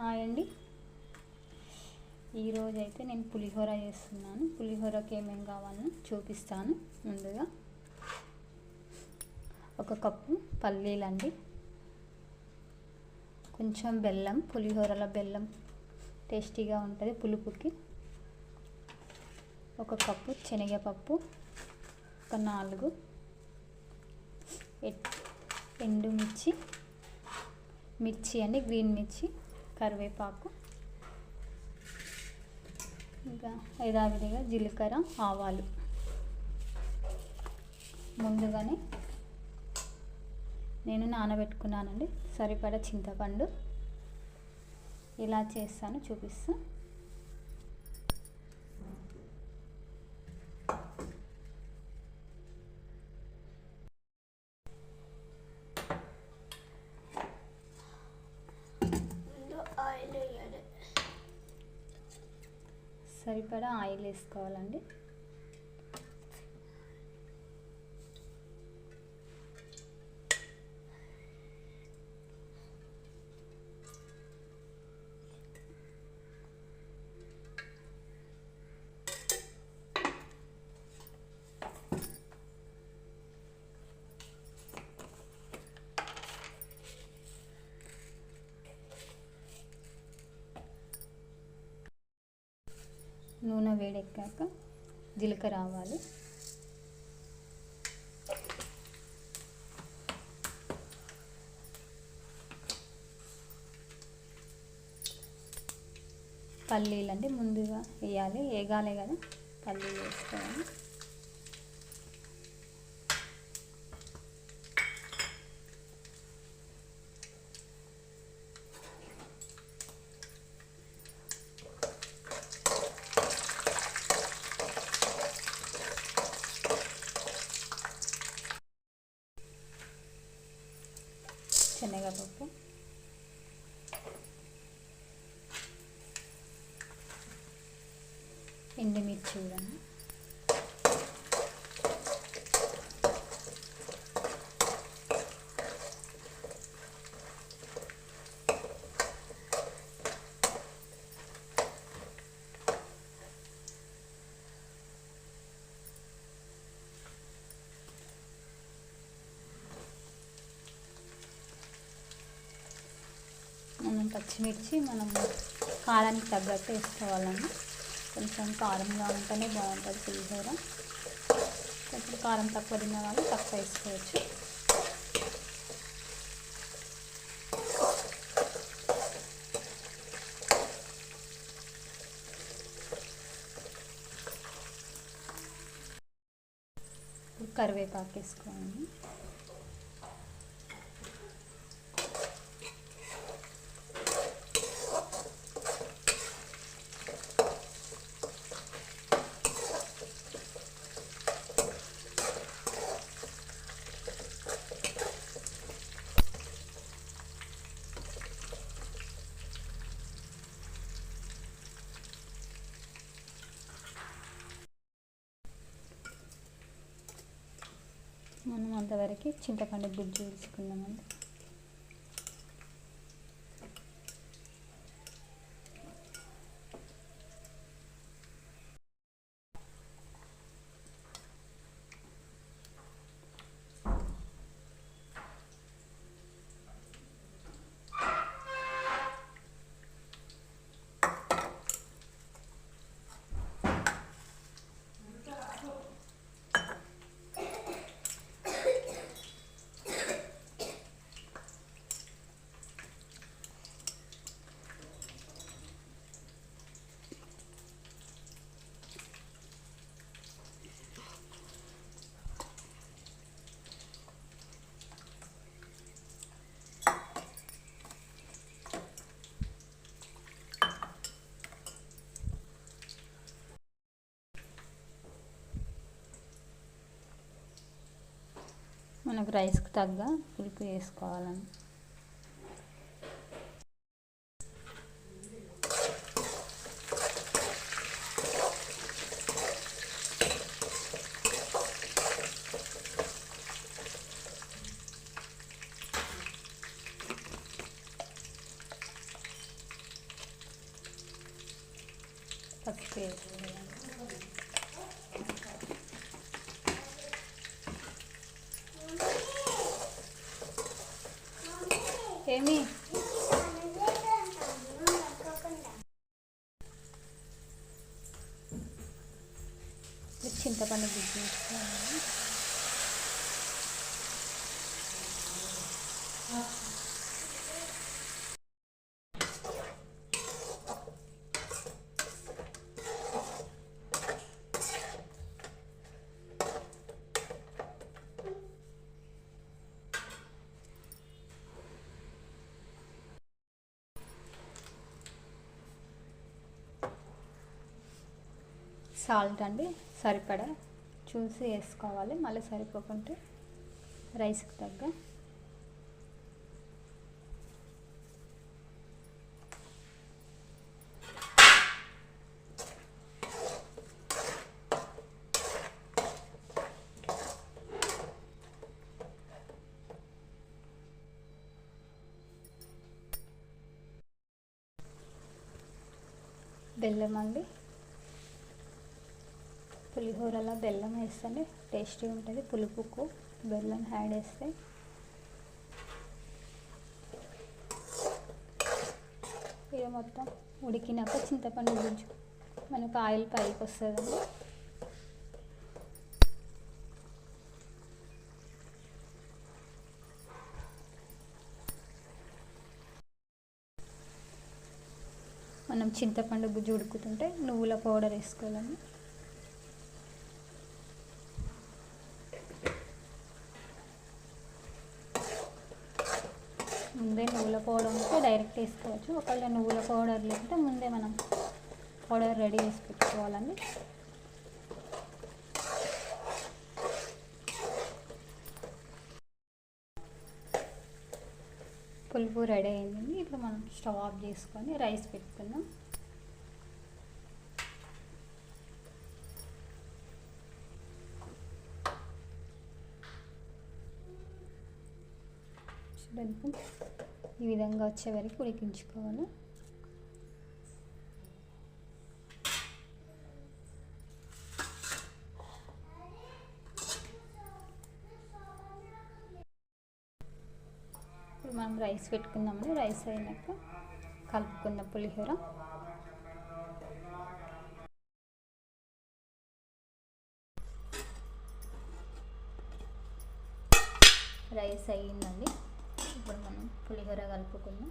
Hi అండి. ఈరోజు అయితే నేను పులిహోర చేస్తున్నాను. పులిహోరకి ఏమేమి కావాలో చూపిస్తాను ముందుగా. ఒక కప్పు పల్లీలండి. కొంచెం బెల్లం పులిహోరలో బెల్లం టేస్టీగా ఉంటుంది పులుపుకి. ఒక కప్పు శనగపప్పు ఒక నాలుగు ఎండుమిర్చి మిర్చి అండి గ్రీన్ మిర్చి. కరివేపాకు ఇంకా యథావిధిగా జీలకర్ర ఆవాలు. ముందుగానే నేను నానబెట్టుకున్నానండి. సరిపడ చింతపండు. ఇలా చేస్తాను చూపిస్తాను ముందు ఆయిల్ వేయాలి సరిపడా ఆయిల్ వేసుకోవాలండి. నూనె వేడెక్కాక జీలకర్ర ఆవాలు. పల్లీలు అంటే ముందుగా వేయాలి వేగాలి కదా పల్లీలు వేసుకోవాలి. శనగపప్పు ఎండుమిర్చి కూడా మనం పచ్చిమిర్చి మనం కారానికి తగ్గట్టు వేసుకోవాలండి. కొంచెం కారంగా ఉంటేనే బాగుంటుంది పులిహోర. కొంచెం కారం తక్కువ తిన్న వాళ్ళు తక్కువ వేసుకోవచ్చు. కరివేపాకు వేసుకోవాలి. మనం అంతవరకు చింతపండు గుజ్జు తీసుకుందామండి. మనకు రైస్కి తగ్గ పులుపు వేసుకోవాలండి 甜蜜。సాల్ట్ అండి సరిపడా. చూసి వేసుకోవాలి మళ్ళీ సరిపోకుంటే రైస్కి తగ్గ. బెల్లం అండి పులిహోరలో బెల్లం వేస్తేనే టేస్టీ ఉంటుంది. పులుపుకు బెల్లం యాడ్ చేస్తే. ఇది మొత్తం ఉడికినాక చింతపండు గుజ్జు. మనకు ఆయిల్ పైకి వస్తుందండి. మనం చింతపండు గుజ్జు ఉడుకుతుంటే నువ్వుల పౌడర్ వేసుకోవాలండి. ముందే నువ్వుల పౌడర్ ఉంటే డైరెక్ట్ వేసుకోవచ్చు. ఒకవేళ నువ్వుల పౌడర్ లేకుంటే ముందే మనం పౌడర్ రెడీ చేసి పెట్టుకోవాలండి. పులుపు రెడీ అయిందండి. ఇప్పుడు మనం స్టవ్ ఆఫ్ చేసుకొని రైస్ పెట్టుకుందాం. చూడండి ఈ విధంగా వచ్చే వరకు ఉడికించుకోవాలి. ఇప్పుడు మనం రైస్ పెట్టుకుందామండి రైస్ అయినాక కలుపుకున్న పులిహోర. రైస్ అయ్యిందండి. పులిహోర కలుపుకుందాం.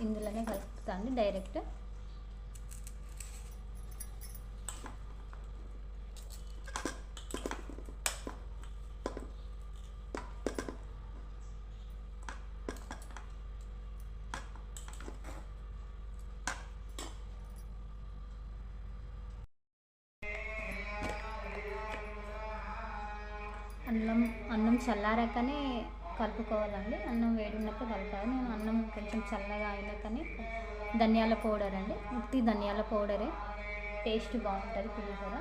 ఇందులోనే కలుపుతాను డైరెక్ట్. అన్నం అన్నం చల్లారాకనే కలుపుకోవాలండి. అన్నం వేడి ఉన్నప్పుడు కలపాలి నేను అన్నం కొంచెం చల్లగా అయినాకనే ధనియాల పౌడర్ అండి. ఉత్తి ధనియాల పౌడరే. టేస్ట్ బాగుంటుంది పులిహోర.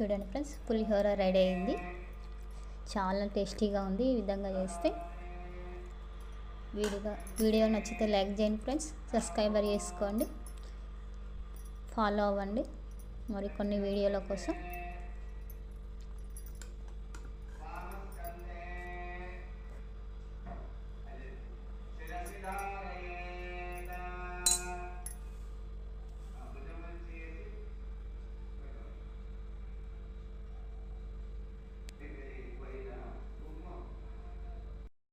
చూడండి ఫ్రెండ్స్ పులిహోర రెడీ అయింది. చాలా టేస్టీగా ఉంది ఈ విధంగా చేస్తే. వీడియో వీడియో నచ్చితే లైక్ చేయండి ఫ్రెండ్స్ సబ్స్క్రైబర్ చేసుకోండి ఫాలో అవ్వండి. మరికొన్ని వీడియోల కోసం